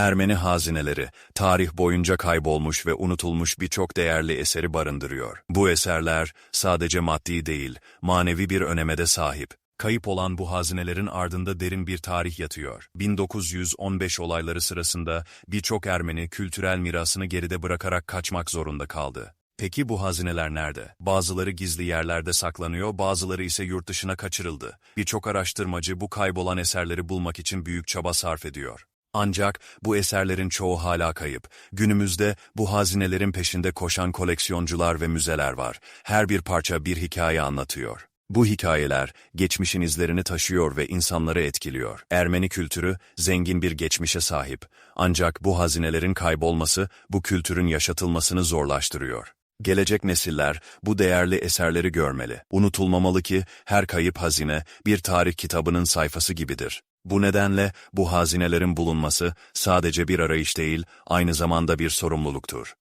Ermeni hazineleri, tarih boyunca kaybolmuş ve unutulmuş birçok değerli eseri barındırıyor. Bu eserler sadece maddi değil, manevi bir öneme de sahip. Kayıp olan bu hazinelerin ardında derin bir tarih yatıyor. 1915 olayları sırasında birçok Ermeni kültürel mirasını geride bırakarak kaçmak zorunda kaldı. Peki bu hazineler nerede? Bazıları gizli yerlerde saklanıyor, bazıları ise yurt dışına kaçırıldı. Birçok araştırmacı bu kaybolan eserleri bulmak için büyük çaba sarf ediyor. Ancak bu eserlerin çoğu hala kayıp. Günümüzde bu hazinelerin peşinde koşan koleksiyoncular ve müzeler var. Her bir parça bir hikaye anlatıyor. Bu hikayeler geçmişin izlerini taşıyor ve insanları etkiliyor. Ermeni kültürü zengin bir geçmişe sahip. Ancak bu hazinelerin kaybolması bu kültürün yaşatılmasını zorlaştırıyor. Gelecek nesiller bu değerli eserleri görmeli. Unutulmamalı ki her kayıp hazine bir tarih kitabının sayfası gibidir. Bu nedenle bu hazinelerin bulunması sadece bir arayış değil, aynı zamanda bir sorumluluktur.